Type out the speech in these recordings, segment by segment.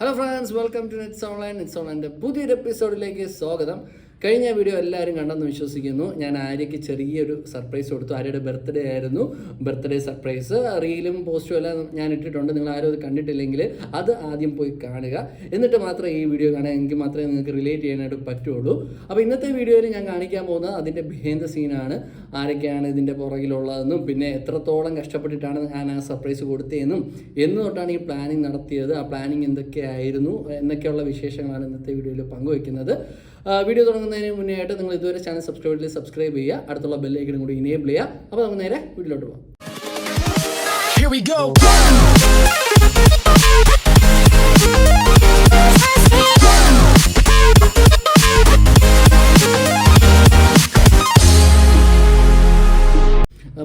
Hello friends welcome to Nets Online Nets ഓൺലൈന്റെ പുതിയൊരു എപ്പിസോഡിലേക്ക് സ്വാഗതം. കഴിഞ്ഞ വീഡിയോ എല്ലാവരും കണ്ടെന്ന് വിശ്വസിക്കുന്നു. ഞാൻ ആര്യയ്ക്ക് ചെറിയൊരു സർപ്രൈസ് കൊടുത്തു. ആര്യയുടെ ബർത്ത്ഡേ ആയിരുന്നു. ബർത്ത്ഡേ സർപ്രൈസ് റീലും പോസ്റ്റും എല്ലാം ഞാൻ ഇട്ടിട്ടുണ്ട്. നിങ്ങൾ ആരും അത് കണ്ടിട്ടില്ലെങ്കിൽ അത് ആദ്യം പോയി കാണുക. എന്നിട്ട് മാത്രമേ ഈ വീഡിയോ കാണാൻ എനിക്ക് മാത്രമേ നിങ്ങൾക്ക് റിലേറ്റ് ചെയ്യാനായിട്ട് പറ്റുള്ളൂ. അപ്പോൾ ഇന്നത്തെ വീഡിയോയിൽ ഞാൻ കാണിക്കാൻ പോകുന്നത് അതിന്റെ ബിഹൈൻഡ് സീനാണ് ആരൊക്കെയാണ് ഇതിന്റെ പുറകിലുള്ളതെന്നും പിന്നെ എത്രത്തോളം കഷ്ടപ്പെട്ടിട്ടാണ് ഞാൻ ആ സർപ്രൈസ് കൊടുത്തതെന്നും എന്ന് തൊട്ടാണ് ഈ പ്ലാനിങ് നടത്തിയത് ആ പ്ലാനിങ് എന്തൊക്കെയായിരുന്നു എന്നൊക്കെയുള്ള വിശേഷങ്ങളാണ് ഇന്നത്തെ വീഡിയോയിൽ പങ്കുവയ്ക്കുന്നത് വീഡിയോ തുടങ്ങുന്നതിന് മുന്നേ ആയിട്ട് നിങ്ങൾ ഇതുവരെ ചാനൽ സബ്സ്ക്രൈബ് ചെയ്ത് സബ്സ്ക്രൈബ് ചെയ്യുക. അടുത്തുള്ള ബെല്ലൈക്കനും കൂടി ഇനേബിൾ ചെയ്യുക. അപ്പോൾ നമുക്ക് നേരെ വീട്ടിലോട്ട് പോകാം Here we go.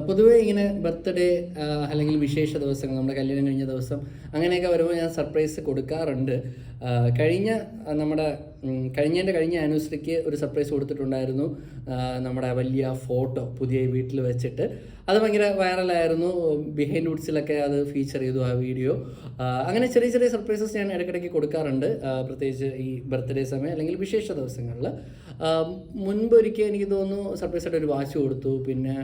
പൊതുവേ ഇങ്ങനെ ബർത്ത്ഡേ അല്ലെങ്കിൽ വിശേഷ ദിവസങ്ങൾ നമ്മുടെ കല്യാണം കഴിഞ്ഞ ദിവസം അങ്ങനെയൊക്കെ വരുമ്പോൾ ഞാൻ സർപ്രൈസ് കൊടുക്കാറുണ്ട്. കഴിഞ്ഞ നമ്മുടെ കഴിഞ്ഞതിന്റെ കഴിഞ്ഞ ആനിവേഴ്സറിക്ക് ഒരു സർപ്രൈസ് കൊടുത്തിട്ടുണ്ടായിരുന്നു. നമ്മുടെ വലിയ ഫോട്ടോ പുതിയ വീട്ടിൽ വെച്ചിട്ട്. അത് ഭയങ്കര വൈറലായിരുന്നു ബിഹൈൻഡ് വുഡ്സിലൊക്കെ അത് ഫീച്ചർ ചെയ്തു ആ വീഡിയോ അങ്ങനെ ചെറിയ ചെറിയ സർപ്രൈസസ് ഞാൻ ഇടയ്ക്കിടയ്ക്ക് കൊടുക്കാറുണ്ട്. പ്രത്യേകിച്ച് ഈ ബർത്ത്ഡേ സമയം അല്ലെങ്കിൽ വിശേഷ ദിവസങ്ങളിൽ. മുൻപ് ഒരിക്കൽ എനിക്ക് തോന്നുന്നു സർപ്രൈസ് ആയിട്ട് ഒരു വാച്ച് കൊടുത്തു. പിന്നെ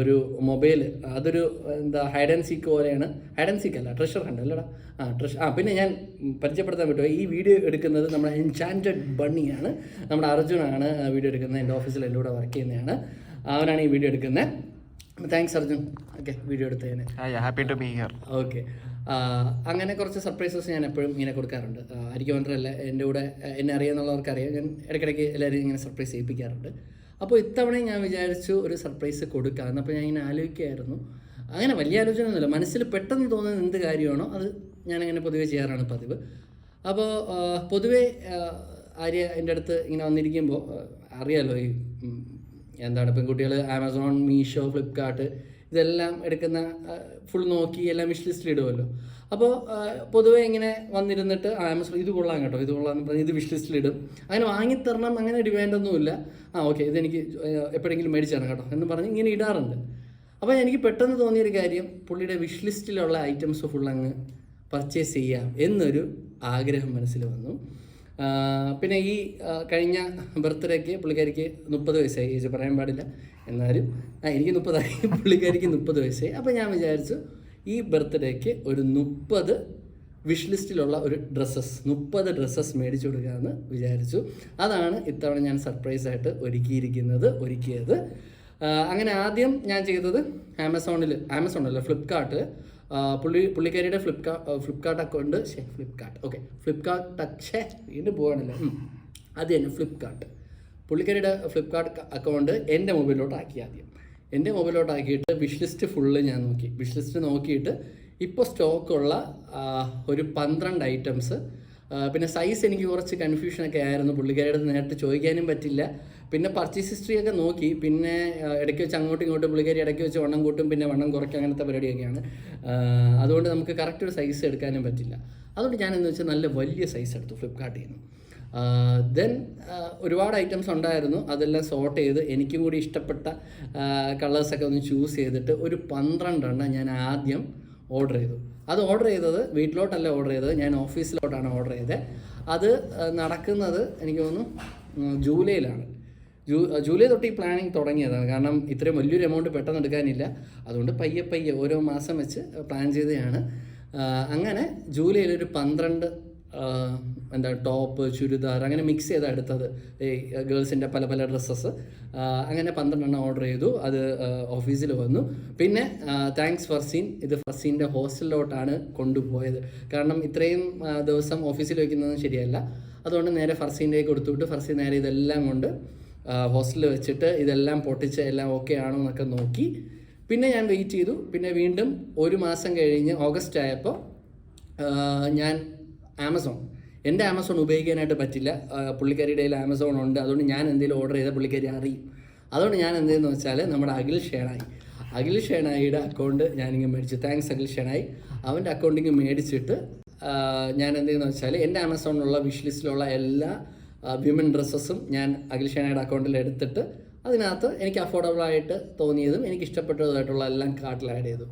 ഒരു മൊബൈൽ അതൊരു എന്താ ഹൈഡ് ആൻഡ് സീക്ക് പോലെയാണ്. ഹൈഡ് ആൻഡ് സീക്ക് അല്ല ട്രഷർ ഹണ്ട് അല്ലടാ. ആ ട്രഷർ ആ പിന്നെ ഞാൻ പരിചയപ്പെടുത്താൻ പറ്റുമോ? ഈ വീഡിയോ എടുക്കുന്നത് നമ്മുടെ എൻചാന്റഡ് ബണ്ണിയാണ് നമ്മുടെ അർജുനാണ് വീഡിയോ എടുക്കുന്നത്. എന്റെ ഓഫീസിൽ എന്റെ കൂടെ വർക്ക് ചെയ്യുന്നതാണ് അവനാണ് ഈ വീഡിയോ എടുക്കുന്നത്. താങ്ക്സ് അർജുൻ. ഓക്കെ വീഡിയോ എടുത്തതിന്. Happy to be here. Okay അങ്ങനെ കുറച്ച് സർപ്രൈസസ് ഞാൻ എപ്പോഴും ഇങ്ങനെ കൊടുക്കാറുണ്ട്. ആയിരിക്കും മാത്രമല്ല എന്റെ കൂടെ എന്നെ അറിയാമെന്നുള്ളവർക്ക് അറിയാം. ഞാൻ ഇടയ്ക്കിടയ്ക്ക് എല്ലാവരും ഇങ്ങനെ സർപ്രൈസ് ചെയ്യിപ്പിക്കാറുണ്ട്. അപ്പോൾ ഇത്തവണ ഞാൻ വിചാരിച്ചു ഒരു സർപ്രൈസ് കൊടുക്കാമെന്ന്. അപ്പോൾ ഞാൻ ഇങ്ങനെ ആലോചിക്കുകയായിരുന്നു. അങ്ങനെ വലിയ ആലോചന ഒന്നുമില്ല മനസ്സിൽ പെട്ടെന്ന് തോന്നുന്ന എന്ത് കാര്യമാണോ അത് ഞാനങ്ങനെ പൊതുവേ ചെയ്യാറാണ് പതിവ്. അപ്പോൾ പൊതുവേ ആര്യ എന്റെ അടുത്ത് ഇങ്ങനെ വന്നിരിക്കുമ്പോൾ അറിയാലോ ഈ എന്താണ് പെൺകുട്ടികൾ ആമസോൺ മീഷോ ഫ്ലിപ്കാർട്ട് ഇതെല്ലാം എടുക്കുന്ന ഫുൾ നോക്കി എല്ലാം വിഷ് ലിസ്റ്റിൽ ഇടുമല്ലോ അപ്പോൾ പൊതുവേ ഇങ്ങനെ വന്നിരുന്നിട്ട് ആമസോൺ ഇത് കൊള്ളാം കേട്ടോ ഇത് കൊള്ളാം എന്ന് പറഞ്ഞ് ഇത് വിഷ് ലിസ്റ്റിൽ ഇടും. അങ്ങനെ വാങ്ങിത്തരണം അങ്ങനെ ഡിമാൻഡൊന്നുമില്ല ആ ഓക്കെ ഇതെനിക്ക് എപ്പോഴെങ്കിലും മേടിച്ചാണ് കേട്ടോ എന്ന് പറഞ്ഞ് ഇങ്ങനെ ഇടാറുണ്ട്. അപ്പോൾ എനിക്ക് പെട്ടെന്ന് തോന്നിയൊരു കാര്യം പുള്ളിയുടെ വിഷ് ലിസ്റ്റിലുള്ള ഐറ്റംസ് ഫുൾ അങ്ങ് പർച്ചേസ് ചെയ്യാം എന്നൊരു ആഗ്രഹം മനസ്സിൽ വന്നു. പിന്നെ ഈ കഴിഞ്ഞ ബർത്ത്ഡേക്ക് പുള്ളിക്കാരിക്ക് മുപ്പത് വയസ്സായി. ഏജ് പറയാൻ പാടില്ല. എന്നാലും എനിക്ക് മുപ്പതായി. പുള്ളിക്കാരിക്ക് മുപ്പത് വയസ്സായി. അപ്പോൾ ഞാൻ വിചാരിച്ചു ഈ ബർത്ത്ഡേക്ക് ഒരു മുപ്പത് വിഷ് ലിസ്റ്റിലുള്ള ഒരു ഡ്രസ്സസ് മുപ്പത് ഡ്രസ്സസ് മേടിച്ചു കൊടുക്കുക എന്ന് വിചാരിച്ചു. അതാണ് ഇത്തവണ ഞാൻ സർപ്രൈസായിട്ട് ഒരുക്കിയിരിക്കുന്നത് ഒരുക്കിയത്. അങ്ങനെ ആദ്യം ഞാൻ ചെയ്തത് ആമസോണിൽ ആമസോണല്ല ഫ്ലിപ്കാർട്ട് പുള്ളി പുള്ളിക്കാരിയുടെ ഫ്ലിപ്കാർട്ട് ഫ്ലിപ്കാർട്ട് അക്കൗണ്ട് ഷേ ഫ്ലിപ്കാർട്ട് ഓക്കെ ഫ്ലിപ്കാർട്ട് ഷേ വീണ്ടും പോവാണല്ലോ. അത് തന്നെ ഫ്ലിപ്കാർട്ട് പുള്ളിക്കാരിയുടെ ഫ്ലിപ്കാർട്ട് അക്കൗണ്ട് എന്റെ മൊബൈലിലോട്ട് ആക്കി ആദ്യം. എന്റെ മൊബൈലിലോട്ട് ആക്കിയിട്ട് വിഷ് ലിസ്റ്റ് ഫുള്ള് ഞാൻ നോക്കി. വിഷ് ലിസ്റ്റ് നോക്കിയിട്ട് ഇപ്പോൾ സ്റ്റോക്കുള്ള ഒരു പന്ത്രണ്ട് ഐറ്റംസ് പിന്നെ സൈസ് എനിക്ക് കുറച്ച് കൺഫ്യൂഷനൊക്കെ ആയിരുന്നു. പുള്ളിക്കാരിയുടെ നേരത്തെ നേരിട്ട് ചോദിക്കാനും പറ്റില്ല. പിന്നെ പർച്ചേസ് ഹിസ്റ്ററി ഒക്കെ നോക്കി. പിന്നെ ഇടയ്ക്ക് വെച്ച് അങ്ങോട്ടും ഇങ്ങോട്ടും പുള്ളിക്കാരി ഇടയ്ക്ക് വെച്ച് വണ്ണം കൂട്ടും പിന്നെ വണ്ണം കുറയ്ക്കും അങ്ങനത്തെ പരിപാടിയൊക്കെയാണ്. അതുകൊണ്ട് നമുക്ക് കറക്റ്റ് ഒരു സൈസ് എടുക്കാനും പറ്റില്ല. അതുകൊണ്ട് ഞാൻ എന്ന് വെച്ചാൽ നല്ല വലിയ സൈസ് എടുത്തു ഫ്ലിപ്കാർട്ടിൽ നിന്ന്. ദെൻ ഒരുപാട് ഐറ്റംസ് ഉണ്ടായിരുന്നു. അതെല്ലാം സോർട്ട് ചെയ്ത് എനിക്കും കൂടി ഇഷ്ടപ്പെട്ട കളേഴ്സൊക്കെ ഒന്ന് ചൂസ് ചെയ്തിട്ട് ഒരു പന്ത്രണ്ടെണ്ണം ഞാൻ ആദ്യം ഓർഡർ ചെയ്തു. അത് ഓർഡർ ചെയ്തത് വീട്ടിലോട്ടല്ല ഓർഡർ ചെയ്തത് ഞാൻ ഓഫീസിലോട്ടാണ് ഓർഡർ ചെയ്തത് അത് നടക്കുന്നത് എനിക്ക് തോന്നുന്നു ജൂലൈയിലാണ്. ജൂലൈ തൊട്ട് ഈ പ്ലാനിങ് തുടങ്ങിയതാണ്. കാരണം ഇത്രയും വലിയൊരു എമൗണ്ട് പെട്ടെന്ന് എടുക്കാനില്ല. അതുകൊണ്ട് പയ്യെ പയ്യെ ഓരോ മാസം വെച്ച് പ്ലാൻ ചെയ്തതാണ്. അങ്ങനെ ജൂലൈയിൽ ഒരു പന്ത്രണ്ട് എന്താ ടോപ്പ് ചുരിദാർ അങ്ങനെ മിക്സ് ചെയ്താണ് എടുത്തത്. ഈ ഗേൾസിന്റെ പല പല ഡ്രസ്സസ് അങ്ങനെ പന്ത്രണ്ടെണ്ണം ഓർഡർ ചെയ്തു. അത് ഓഫീസിൽ വന്നു. പിന്നെ താങ്ക്സ് ഫർസീൻ ഇത് ഫസീന്റെ ഹോസ്റ്റലിലോട്ടാണ് കൊണ്ടുപോയത്. കാരണം ഇത്രയും ദിവസം ഓഫീസിൽ വയ്ക്കുന്നതും ശരിയല്ല. അതുകൊണ്ട് നേരെ ഫർസീന്റെ കൊടുത്തുവിട്ട്. ഫർസീൻ നേരെ ഇതെല്ലാം കൊണ്ട് ഹോസ്റ്റലിൽ വെച്ചിട്ട് ഇതെല്ലാം പൊട്ടിച്ച് എല്ലാം ഓക്കെ ആണോ എന്നൊക്കെ നോക്കി. പിന്നെ ഞാൻ വെയിറ്റ് ചെയ്തു. പിന്നെ വീണ്ടും ഒരു മാസം കഴിഞ്ഞ് ഓഗസ്റ്റ് ആയപ്പോൾ ഞാൻ ആമസോൺ എന്റെ ആമസോൺ ഉപയോഗിക്കാനായിട്ട് പറ്റില്ല. പുള്ളിക്കാരിയുടെ കയ്യിൽ ആമസോൺ ഉണ്ട്. അതുകൊണ്ട് ഞാൻ എന്തെങ്കിലും ഓർഡർ ചെയ്താൽ പുള്ളിക്കാരി അറിയും. അതുകൊണ്ട് ഞാൻ എന്തെന്ന് വെച്ചാൽ നമ്മുടെ അഖിൽ ഷേണായി. അഖിൽ ഷേണായിയുടെ അക്കൗണ്ട് ഞാനിങ്ങനെ മേടിച്ചു. താങ്ക്സ് അഖിൽ ഷേണായി. അവന്റെ അക്കൗണ്ടിങ് മേടിച്ചിട്ട് ഞാൻ എന്തെന്ന് വെച്ചാൽ എന്റെ ആമസോണിലുള്ള വിഷ് ലിസ്റ്റിലുള്ള എല്ലാ വിമൻ ഡ്രസ്സസും ഞാൻ അഖിൽ ഷേനയുടെ അക്കൗണ്ടിൽ എടുത്തിട്ട് അതിനകത്ത് എനിക്ക് അഫോർഡബിൾ ആയിട്ട് തോന്നിയതും എനിക്ക് ഇഷ്ടപ്പെട്ടതുമായിട്ടുള്ള എല്ലാം കാർട്ടിൽ ആഡ് ചെയ്തു.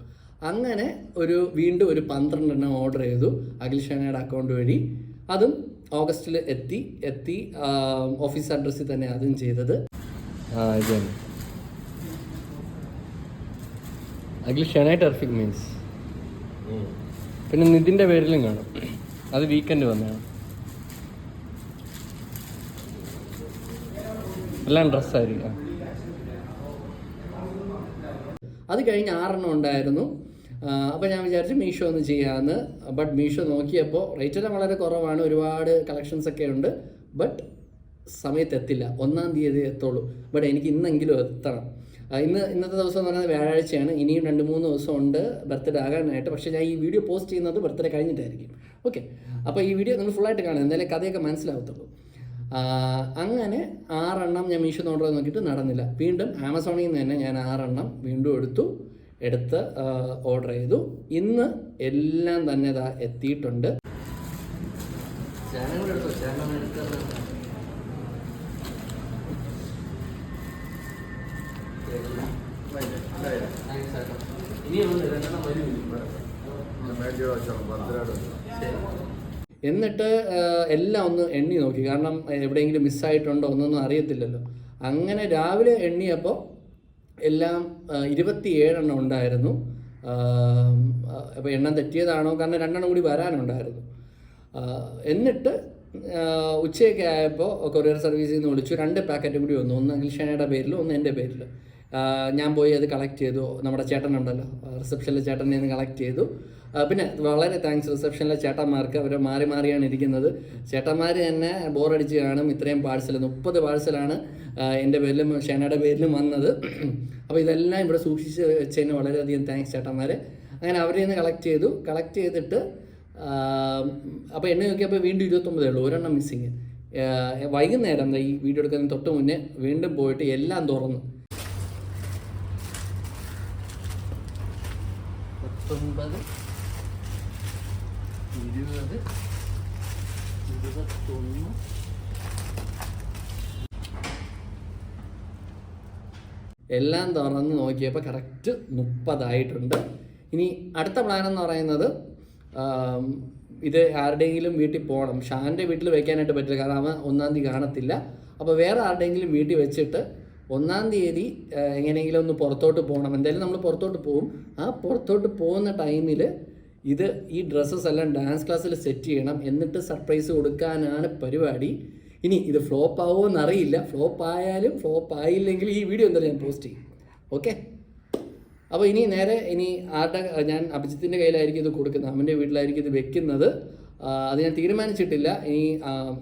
അങ്ങനെ ഒരു വീണ്ടും ഒരു പന്ത്രണ്ടെണ്ണം ഓർഡർ ചെയ്തു അഖിൽ ഷേനയുടെ അക്കൗണ്ട് വഴി. അതും ഓഗസ്റ്റിൽ എത്തി എത്തി ഓഫീസ് അഡ്രസ്സിൽ തന്നെ അതും ചെയ്തത്. അഖിൽ ഷാനായ ടെർഫിക് മീൻസ് പിന്നെ നിതിന്റെ പേരിലും കാണും. അത് വീക്കെൻഡ് വന്നതാണ്. എല്ലാം ഡ്രസ്സായിരിക്കും. അത് കഴിഞ്ഞ് ആറെണ്ണം ഉണ്ടായിരുന്നു. അപ്പോൾ ഞാൻ വിചാരിച്ചു മീഷോ ഒന്ന് ചെയ്യാമെന്ന് ബട്ട് മീഷോ നോക്കിയപ്പോൾ റേറ്റ് എല്ലാം വളരെ കുറവാണ്. ഒരുപാട് കളക്ഷൻസ് ഒക്കെ ഉണ്ട്. ബട്ട് സമയത്ത് എത്തില്ല. ഒന്നാം തീയതി എത്തുള്ളൂ. ബട്ട് എനിക്ക് ഇന്നെങ്കിലും എത്തണം. ഇന്ന് ഇന്നത്തെ ദിവസം എന്ന് പറയുന്നത് വ്യാഴാഴ്ചയാണ്. ഇനിയും രണ്ട് മൂന്ന് ദിവസം ഉണ്ട് ബർത്ത്ഡേ ആകാനായിട്ട്. പക്ഷേ ഞാൻ ഈ വീഡിയോ പോസ്റ്റ് ചെയ്യുന്നത് ബർത്ത്ഡേ കഴിഞ്ഞിട്ടായിരിക്കും. ഓക്കെ അപ്പോൾ ഈ വീഡിയോ നിങ്ങൾ ഫുള്ളായിട്ട് കാണുക. എന്തായാലും കഥയൊക്കെ മനസ്സിലാവത്തുള്ളൂ. അങ്ങനെ ആറെണ്ണം ഞാൻ മീഷോ ഓർഡർ നോക്കിയിട്ട് നടന്നില്ല. വീണ്ടും ആമസോണിൽ നിന്ന് തന്നെ ഞാൻ ആറെണ്ണം വീണ്ടും എടുത്തു എടുത്ത് ഓർഡർ ചെയ്തു. ഇന്ന് എല്ലാം തന്നെ ഇതാ എത്തിയിട്ടുണ്ട്. എന്നിട്ട് എല്ലാം ഒന്ന് എണ്ണി നോക്കി. കാരണം എവിടെയെങ്കിലും മിസ്സായിട്ടുണ്ടോ ഒന്നൊന്നും അറിയത്തില്ലല്ലോ. അങ്ങനെ രാവിലെ എണ്ണിയപ്പോൾ എല്ലാം ഇരുപത്തി ഏഴെണ്ണം ഉണ്ടായിരുന്നു. അപ്പോൾ എണ്ണം തെറ്റിയതാണോ? കാരണം രണ്ടെണ്ണം കൂടി വരാനുണ്ടായിരുന്നു. എന്നിട്ട് ഉച്ചയൊക്കെ ആയപ്പോൾ കൊറിയർ സർവീസിൽ നിന്ന് വിളിച്ചു. രണ്ട് പാക്കറ്റ് കൂടി വന്നു. ഒന്ന് അഖിൽഷാനയുടെ പേരിൽ ഒന്ന് എന്റെ പേരിൽ ഞാൻ പോയി അത് കളക്ട് ചെയ്തു. നമ്മുടെ ചേട്ടനുണ്ടല്ലോ റിസപ്ഷനിലെ ചേട്ടനെ നിന്ന് കളക്ട് ചെയ്തു. പിന്നെ വളരെ താങ്ക്സ് റിസപ്ഷനിലെ ചേട്ടന്മാർക്ക്. അവർ മാറി മാറിയാണ് ഇരിക്കുന്നത്. ചേട്ടന്മാർ തന്നെ ബോറടിച്ച് കാണും. ഇത്രയും പാഴ്സൽ മുപ്പത് പാഴ്സലാണ് എന്റെ പേരിലും ഷേനയുടെ പേരിലും വന്നത്. അപ്പോൾ ഇതെല്ലാം ഇവിടെ സൂക്ഷിച്ച് വെച്ചതിന് വളരെയധികം താങ്ക്സ് ചേട്ടന്മാരെ. അങ്ങനെ അവരിൽ നിന്ന് കളക്ട് ചെയ്തു. കളക്ട് ചെയ്തിട്ട് അപ്പോൾ എന്നെ നോക്കിയപ്പോൾ വീണ്ടും ഇരുപത്തൊമ്പതേ ഉള്ളൂ. ഒരെണ്ണം മിസ്സിങ് വൈകുന്നേരം ഈ വീഡിയോ എടുക്കുന്നതിന് തൊട്ട് മുന്നേ വീണ്ടും പോയിട്ട് എല്ലാം തുറന്നു. പത്തൊൻപത് ഇരുപത് ഇരുപത്തൊന്ന് എല്ലാം തുറന്ന് നോക്കിയപ്പോൾ കറക്റ്റ് മുപ്പതായിട്ടുണ്ട്. ഇനി അടുത്ത പ്ലാൻ എന്ന് പറയുന്നത് ഇത് ആരുടെയെങ്കിലും വീട്ടിൽ പോകണം ഷാന്റെ വീട്ടിൽ വെക്കാനായിട്ട് പറ്റില്ല കാരണം അവൻ ഒന്നാം തീയതി കാണത്തില്ല. അപ്പോൾ വേറെ ആരുടെയെങ്കിലും വീട്ടിൽ വെച്ചിട്ട് ഒന്നാം തീയതി എങ്ങനെയെങ്കിലും ഒന്ന് പുറത്തോട്ട് പോകണം. എന്തായാലും നമ്മൾ പുറത്തോട്ട് പോകും ആ പുറത്തോട്ട് പോകുന്ന ടൈമിൽ ഇത് ഈ ഡ്രസ്സസ് എല്ലാം ഡാൻസ് ക്ലാസ്സിൽ സെറ്റ് ചെയ്യണം. എന്നിട്ട് സർപ്രൈസ് കൊടുക്കാനാണ് പരിപാടി. ഇനി ഇത് ഫ്ലോപ്പ് ആവുമോ എന്നറിയില്ല. ഫ്ലോപ്പ് ആയാലും ഫ്ലോപ്പ് ആയില്ലെങ്കിൽ ഈ വീഡിയോ എന്തായാലും ഞാൻ പോസ്റ്റ് ചെയ്യും. ഓക്കെ? അപ്പോൾ ഇനി നേരെ ഇനി ആരുടെ ഞാൻ അഭിജിത്തിന്റെ കയ്യിലായിരിക്കും ഇത് കൊടുക്കുന്നത്. അവന്റെ വീട്ടിലായിരിക്കും ഇത് വെക്കുന്നത്. അത് ഞാൻ തീരുമാനിച്ചിട്ടില്ല. ഇനി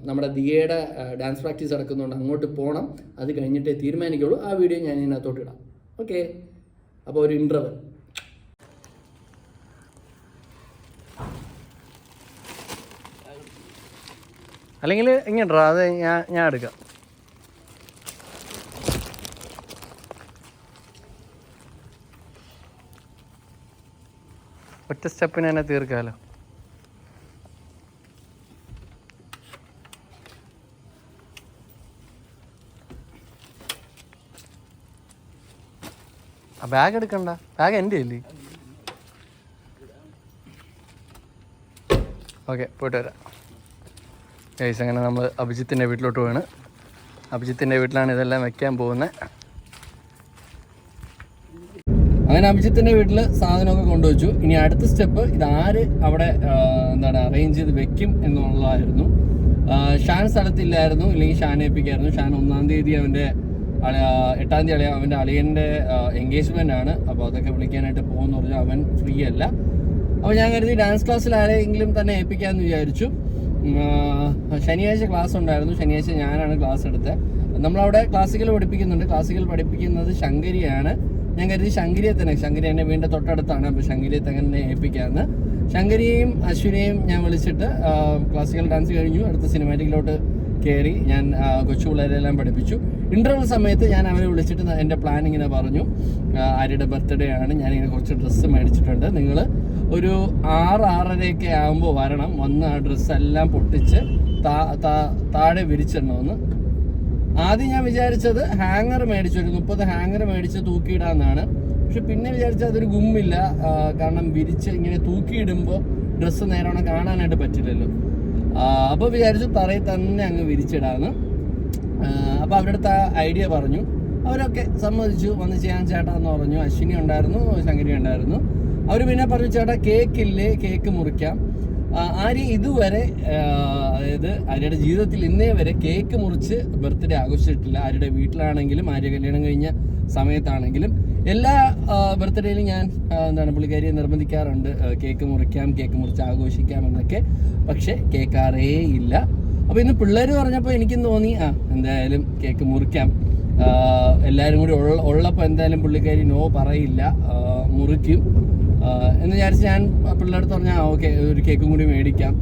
നമ്മുടെ ദിയയുടെ ഡാൻസ് പ്രാക്ടീസ് നടക്കുന്നുണ്ട് അങ്ങോട്ട് പോകണം അത് കഴിഞ്ഞിട്ടേ തീരുമാനിക്കുള്ളൂ. ആ വീഡിയോ ഞാൻ ഇതിനകത്തോട്ട് ഇടാം. ഓക്കെ അപ്പോൾ ഒരു ഇന്റർവൽ അല്ലെങ്കിൽ ഇങ്ങോട്ടാ അത് ഞാൻ ഞാൻ എടുക്കാം. ഒറ്റ സ്റ്റെപ്പിന് തന്നെ തീർക്കാമല്ലോ ബാഗ് എടുക്കണ്ട. ബാഗ് എന്റെ അല്ലേ? ഓക്കെ പോയിട്ട് വരാം. ഗൈസ് അങ്ങനെ നമ്മൾ അഭിജിത്തിന്റെ വീട്ടിലോട്ട് പോവാണ്. അഭിജിത്തിന്റെ വീട്ടിലാണ് ഇതെല്ലാം വെക്കാൻ പോകുന്നത് അങ്ങനെ അഭിജിത്തിന്റെ വീട്ടിൽ സാധനമൊക്കെ കൊണ്ടുവച്ചു. ഇനി അടുത്ത സ്റ്റെപ്പ് ഇത് ആര് അവിടെ എന്താണ് അറേഞ്ച് ചെയ്ത് വെക്കും എന്നുള്ളതായിരുന്നു. ഷാൻ സ്ഥലത്തില്ലായിരുന്നു ഇല്ലെങ്കിൽ ഷാൻ ഏൽപ്പിക്കായിരുന്നു. ഷാൻ ഒന്നാം തീയതി അവന്റെ എട്ടാം തീയതി അളിയ അവന്റെ അളിയന്റെ എൻഗേജ്മെന്റ് ആണ്. അപ്പോൾ അതൊക്കെ വിളിക്കാനായിട്ട് പോകുമെന്ന് പറഞ്ഞാൽ അവൻ ഫ്രീ അല്ല. അപ്പോൾ ഞാൻ കരുതി ഡാൻസ് ക്ലാസ്സിൽ ആരെങ്കിലും തന്നെ ഏൽപ്പിക്കാമെന്ന് വിചാരിച്ചു. ശനിയാഴ്ച ക്ലാസ് ഉണ്ടായിരുന്നു. ശനിയാഴ്ച ഞാനാണ് ക്ലാസ് എടുത്തത്. നമ്മളവിടെ ക്ലാസിക്കൽ പഠിപ്പിക്കുന്നുണ്ട്. ക്ലാസിക്കൽ പഠിപ്പിക്കുന്നത് ശങ്കരിയാണ്. ഞാൻ കരുതി ശങ്കരിയെ തന്നെ. ശങ്കരി എന്നെ വീണ്ടും തൊട്ടടുത്താണ്. അപ്പോൾ ശങ്കരിയെ തന്നെ ഏൽപ്പിക്കാമെന്ന്. ശങ്കരിയെയും അശ്വിനെയും ഞാൻ വിളിച്ചിട്ട് ക്ലാസിക്കൽ ഡാൻസ് കഴിഞ്ഞു. അടുത്ത സിനിമാറ്റിക്കിലോട്ട് കയറി ഞാൻ കൊച്ചു പിള്ളേരെല്ലാം പഠിപ്പിച്ചു. ഇന്റർവൽ സമയത്ത് ഞാൻ അവരെ വിളിച്ചിട്ട് എന്റെ പ്ലാൻ ഇങ്ങനെ പറഞ്ഞു. ആര്യയുടെ ബർത്ത്ഡേ ആണ്. ഞാനിങ്ങനെ കുറച്ച് ഡ്രസ്സ് മേടിച്ചിട്ടുണ്ട്. നിങ്ങൾ ഒരു ആറ് ആറരയൊക്കെ ആകുമ്പോൾ വരണം. വന്ന് ആ ഡ്രസ്സെല്ലാം പൊട്ടിച്ച് താഴെ വിരിച്ചിടണമെന്ന്. ആദ്യം ഞാൻ വിചാരിച്ചത് ഹാങ്ങർ മേടിച്ചു. ഒരു മുപ്പത് ഹാങ്ങർ മേടിച്ച് തൂക്കിയിടാന്നാണ് പക്ഷെ പിന്നെ വിചാരിച്ചാൽ അതൊരു ഗുമ്മില്ല. കാരണം വിരിച്ച് ഇങ്ങനെ തൂക്കിയിടുമ്പോൾ ഡ്രസ്സ് നേരോണം കാണാനായിട്ട് പറ്റില്ലല്ലോ. അപ്പോൾ വിചാരിച്ചു തറയിൽ തന്നെ അങ്ങ് വിരിച്ചിടാന്ന്. അപ്പോൾ അവരുടെ അടുത്ത് ഐഡിയ പറഞ്ഞു. അവരൊക്കെ സമ്മതിച്ചു. വന്ന് ചെയ്യാൻ ചേട്ടാ എന്ന് പറഞ്ഞു. അശ്വിനി ഉണ്ടായിരുന്നു ശങ്കരി ഉണ്ടായിരുന്നു. അവർ പിന്നെ പറഞ്ഞു ചേട്ടാ കേക്ക് ഇല്ലേ? കേക്ക് മുറിക്കാം. ആര് ഇതുവരെ അതായത് ആര്യയുടെ ജീവിതത്തിൽ ഇന്നേ വരെ കേക്ക് മുറിച്ച് ബർത്ത്ഡേ ആഘോഷിച്ചിട്ടില്ല. ആര്യയുടെ വീട്ടിലാണെങ്കിലും ആര്യ കല്യാണം കഴിഞ്ഞ സമയത്താണെങ്കിലും. എല്ലാ ബർത്ത്ഡേയിലും ഞാൻ എന്താണ് പുള്ളിക്കാരിയെ നിർബന്ധിക്കാറുണ്ട്. കേക്ക് മുറിക്കാം കേക്ക് മുറിച്ച് ആഘോഷിക്കാം എന്നൊക്കെ. പക്ഷേ കേൾക്കാറേ ഇല്ല. അപ്പോൾ ഇന്ന് പിള്ളേർ പറഞ്ഞപ്പോൾ എനിക്കും തോന്നി ആ എന്തായാലും കേക്ക് മുറിക്കാം. എല്ലാവരും കൂടി ഉള്ള ഉള്ളപ്പോൾ എന്തായാലും പുള്ളിക്കാരി നോ പറയില്ല. മുറിക്കും. എന്ന് വിചാരിച്ച് ഞാൻ പിള്ളേർക്ക് പറഞ്ഞാൽ ഓക്കെ ഒരു കേക്കും കൂടി മേടിക്കാം.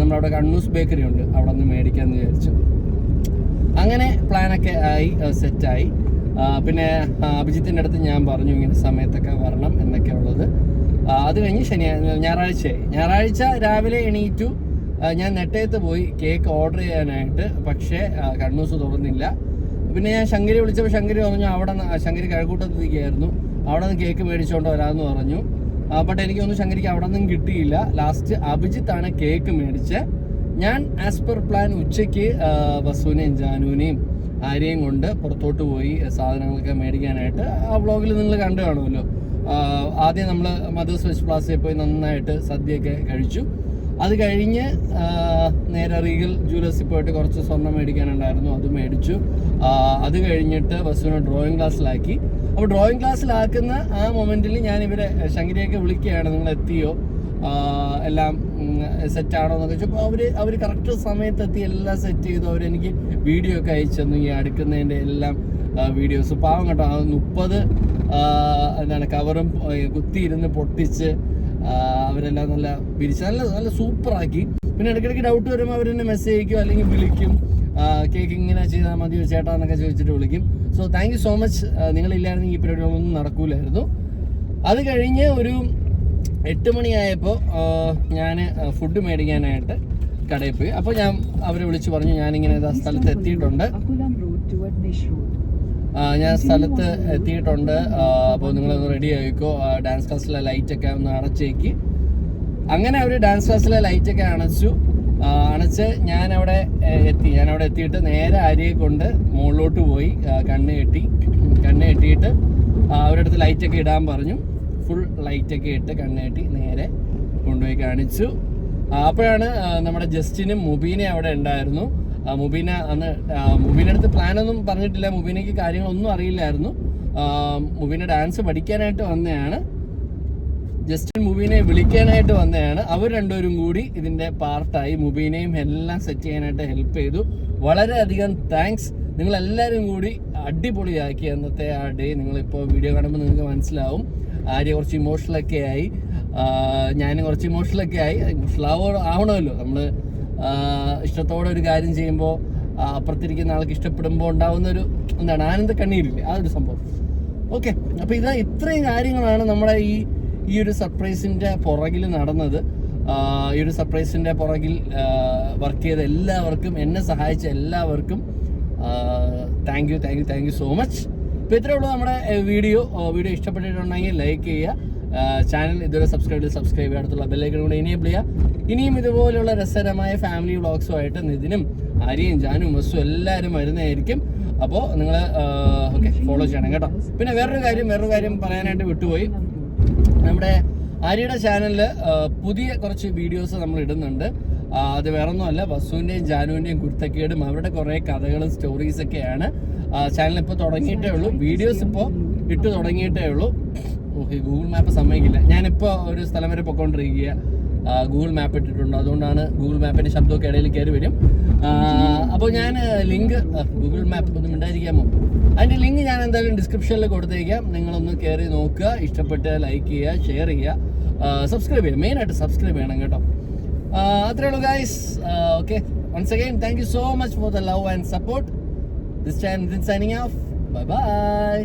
നമ്മളവിടെ കണ്ണൂസ് ബേക്കറി ഉണ്ട്. അവിടെ നിന്ന് മേടിക്കാമെന്ന് വിചാരിച്ചു. അങ്ങനെ പ്ലാനൊക്കെ ആയി സെറ്റായി. പിന്നെ അഭിജിത്തിന്റെ അടുത്ത് ഞാൻ പറഞ്ഞു ഇങ്ങനെ സമയത്തൊക്കെ വരണം എന്നൊക്കെ ഉള്ളത് അത് കഴിഞ്ഞ് ശനിയാഴ്ച ഞായറാഴ്ചയായി. ഞായറാഴ്ച രാവിലെ എണീറ്റു. ഞാൻ നെട്ടയത്ത് പോയി കേക്ക് ഓർഡർ ചെയ്യാനായിട്ട് പക്ഷേ കണ്ണൂസ് തുറന്നില്ല. പിന്നെ ഞാൻ ശങ്കരി വിളിച്ചപ്പോൾ ശങ്കരി പറഞ്ഞു അവിടെ ശങ്കരി കഴക്കൂട്ടത്തിരിക്കുകയായിരുന്നു. അവിടെ നിന്ന് കേക്ക് മേടിച്ചുകൊണ്ട് വരാമെന്ന് പറഞ്ഞു. ബട്ട് എനിക്കൊന്നും ശങ്കരിക്ക് അവിടെ നിന്നും കിട്ടിയില്ല. ലാസ്റ്റ് അഭിജിത്താണ് കേക്ക് മേടിച്ച്. ഞാൻ ആസ് പെർ പ്ലാൻ ഉച്ചയ്ക്ക് വസുവിനെയും ജാനുവിനെയും ആരെയും കൊണ്ട് പുറത്തോട്ട് പോയി സാധനങ്ങളൊക്കെ മേടിക്കാനായിട്ട് ആ വ്ളോഗിൽ നിങ്ങൾ കണ്ടു കാണുമല്ലോ. ആദ്യം നമ്മൾ മദേഴ്സ് വെച്ച് പ്ലാസയിൽ പോയി നന്നായിട്ട് സദ്യയൊക്കെ കഴിച്ചു. അത് കഴിഞ്ഞ് നേരെ റീഗൽ ജ്വല്ലേഴ്സിൽ പോയിട്ട് കുറച്ച് സ്വർണം മേടിക്കാനുണ്ടായിരുന്നു അത് മേടിച്ചു. അത് കഴിഞ്ഞിട്ട് വസുവിനെ ഡ്രോയിങ് ക്ലാസ്സിലാക്കി അപ്പോൾ ഡ്രോയിങ് ക്ലാസ്സിലാക്കുന്ന ആ മൊമെന്റിൽ ഞാൻ ഇവരെ ശങ്കരിയൊക്കെ വിളിക്കുകയാണ് നിങ്ങൾ എത്തിയോ എല്ലാം സെറ്റ് ആണോ എന്നൊക്കെ ചോദിച്ചപ്പോൾ അവർ അവർ കറക്റ്റ് സമയത്ത് എത്തി എല്ലാം സെറ്റ് ചെയ്തു. അവരെനിക്ക് വീഡിയോ ഒക്കെ അയച്ചു തന്നു. ഈ അടുക്കുന്നതിന്റെ എല്ലാം വീഡിയോസ് പാവം കേട്ടോ. അത് മുപ്പത് എന്താണ് കവറും കുത്തിയിരുന്ന് പൊട്ടിച്ച് അവരെല്ലാം നല്ല വിരിച്ച് നല്ല നല്ല സൂപ്പറാക്കി പിന്നെ ഇടയ്ക്കിടയ്ക്ക് ഡൗട്ട് വരുമ്പോൾ അവരെന്നെ മെസ്സേജ് അയക്കും അല്ലെങ്കിൽ വിളിക്കും. കേക്ക് ഇങ്ങനെ ചെയ്താൽ മതി ചേട്ടാ എന്നൊക്കെ ചോദിച്ചിട്ട് വിളിക്കും. So thank you so much നിങ്ങളില്ലായിരുന്നെങ്കിൽ ഈ പരിപാടികളൊന്നും നടക്കൂലായിരുന്നു. അത് കഴിഞ്ഞ് ഒരു എട്ട് മണിയായപ്പോൾ ഞാൻ ഫുഡ് മേടിക്കാനായിട്ട് കടയിൽ പോയി. അപ്പോൾ ഞാൻ അവരെ വിളിച്ചു പറഞ്ഞു ഞാനിങ്ങനെ സ്ഥലത്ത് എത്തിയിട്ടുണ്ട്. ഞാൻ സ്ഥലത്ത് എത്തിയിട്ടുണ്ട്. അപ്പോൾ നിങ്ങളൊന്ന് റെഡി ആയിക്കോ. ഡാൻസ് ക്ലാസ്സിലെ ലൈറ്റൊക്കെ ഒന്ന് അടച്ചേക്ക്. അങ്ങനെ അവർ ഡാൻസ് ക്ലാസ്സിലെ ലൈറ്റൊക്കെ അണച്ചു. അണച്ച് ഞാൻ അവിടെ എത്തി. ഞാൻ അവിടെ എത്തിയിട്ട് നേരെ അരിയെ കൊണ്ട് മുകളിലോട്ട് പോയി. കണ്ണ് കെട്ടി. കണ്ണ് കെട്ടിയിട്ട് അവരുടെ അടുത്ത് ലൈറ്റൊക്കെ ഇടാൻ പറഞ്ഞു. ഫുൾ ലൈറ്റൊക്കെ ഇട്ട് കണ്ണേട്ടി നേരെ കൊണ്ടുപോയി കാണിച്ചു. അപ്പോഴാണ് നമ്മുടെ ജസ്റ്റിനും മുബീനെ അവിടെ ഉണ്ടായിരുന്നു. മുബീന അന്ന് മുബീന്റെ അടുത്ത് പ്ലാനൊന്നും പറഞ്ഞിട്ടില്ല. മുബീനയ്ക്ക് കാര്യങ്ങളൊന്നും അറിയില്ലായിരുന്നു. മുബീന ഡാൻസ് പഠിക്കാനായിട്ട് വന്നതാണ്. ജസ്റ്റിൻ മുബീനെ വിളിക്കാനായിട്ട് വന്നതാണ്. അവർ രണ്ടുപേരും കൂടി ഇതിന്റെ പാർട്ടായി മുബീനെയും എല്ലാം സെറ്റ് ചെയ്യാനായിട്ട് ഹെൽപ്പ് ചെയ്തു. വളരെയധികം താങ്ക്സ് നിങ്ങളെല്ലാവരും കൂടി അടിപൊളിയാക്കി. അന്നത്തെ ആ ഡേ നിങ്ങളിപ്പോൾ വീഡിയോ കാണുമ്പോൾ നിങ്ങൾക്ക് മനസ്സിലാവും. ആര്യ കുറച്ച് ഇമോഷണലൊക്കെ ആയി. ഞാനും കുറച്ച് ഇമോഷണലൊക്കെ ആയി. ഇമോഷണൽ ആവണമല്ലോ. നമ്മൾ ഇഷ്ടത്തോടെ ഒരു കാര്യം ചെയ്യുമ്പോൾ അപ്പുറത്തിരിക്കുന്ന ആൾക്ക് ഇഷ്ടപ്പെടുമ്പോൾ ഉണ്ടാവുന്ന ഒരു എന്താണ് ആനന്ദ കണ്ണീരില്ലേ? ആ ഒരു സംഭവം. ഓക്കെ അപ്പോൾ ഇതാ ഇത്രയും കാര്യങ്ങളാണ് നമ്മുടെ ഈ ഈ ഒരു സർപ്രൈസിന്റെ പുറകിൽ നടന്നത്. ഈ ഒരു സർപ്രൈസിന്റെ പുറകിൽ വർക്ക് ചെയ്ത എല്ലാവർക്കും എന്നെ സഹായിച്ച എല്ലാവർക്കും thank you thank you thank you so much അപ്പോൾ ഇത്രയേ ഉള്ളൂ നമ്മുടെ വീഡിയോ. വീഡിയോ ഇഷ്ടപ്പെട്ടിട്ടുണ്ടെങ്കിൽ ലൈക്ക് ചെയ്യുക. ചാനൽ ഇതുവരെ സബ്സ്ക്രൈബ് ചെയ്ത് സബ്സ്ക്രൈബ് ചെയ്യുക അടുത്തുള്ള ബെല്ലൈക്കൺ കൂടെ ഇനിയബിൾ ചെയ്യുക. ഇനിയും ഇതുപോലെയുള്ള രസകരമായ ഫാമിലി വ്ളോഗ്സുമായിട്ട് നിതിനും ആര്യയും ജാനും മസ്സും എല്ലാവരും വരുന്നതായിരിക്കും. അപ്പോൾ നിങ്ങൾ ഓക്കെ ഫോളോ ചെയ്യണം കേട്ടോ. പിന്നെ വേറൊരു കാര്യം വേറൊരു കാര്യം പറയാനായിട്ട് വിട്ടുപോയി. നമ്മുടെ ആര്യയുടെ ചാനലിൽ പുതിയ കുറച്ച് വീഡിയോസ് നമ്മൾ ഇടുന്നുണ്ട്. അത് വേറൊന്നുമല്ല വസുവിന്റെയും ജാനുവിന്റെയും കുരുത്തക്കേടും അവരുടെ കുറേ കഥകളും സ്റ്റോറീസ് ഒക്കെയാണ്. ചാനൽ ഇപ്പോൾ തുടങ്ങിയിട്ടേ ഉള്ളൂ. വീഡിയോസ് ഇപ്പോൾ ഇട്ട് തുടങ്ങിയിട്ടേ ഉള്ളൂ. ഓക്കെ ഗൂഗിൾ മാപ്പ് സമ്മതിക്കില്ല. ഞാനിപ്പോൾ ഒരു സ്ഥലം വരെ പൊയ്ക്കൊണ്ടിരിക്കുക ഗൂഗിൾ മാപ്പ് ഇട്ടിട്ടുണ്ട്. അതുകൊണ്ടാണ് ഗൂഗിൾ മാപ്പിന്റെ ശബ്ദമൊക്കെ ഇടയിൽ കയറി വരും. അപ്പോൾ ഞാൻ ലിങ്ക് ഗൂഗിൾ മാപ്പ് ഒന്നും ഉണ്ടായിരിക്കാമോ അതിന്റെ ലിങ്ക് ഞാൻ എന്തായാലും ഡിസ്ക്രിപ്ഷനിൽ കൊടുത്തേക്കാം. നിങ്ങളൊന്ന് കയറി നോക്കുക. ഇഷ്ടപ്പെട്ട് ലൈക്ക് ചെയ്യുക ഷെയർ ചെയ്യുക. സബ്സ്ക്രൈബ് ചെയ്യുക മെയിനായിട്ട് സബ്സ്ക്രൈബ് ചെയ്യണം കേട്ടോ. അത്രേ ഉള്ളൂ guys okay once again thank you so much for the love and support this time signing off bye bye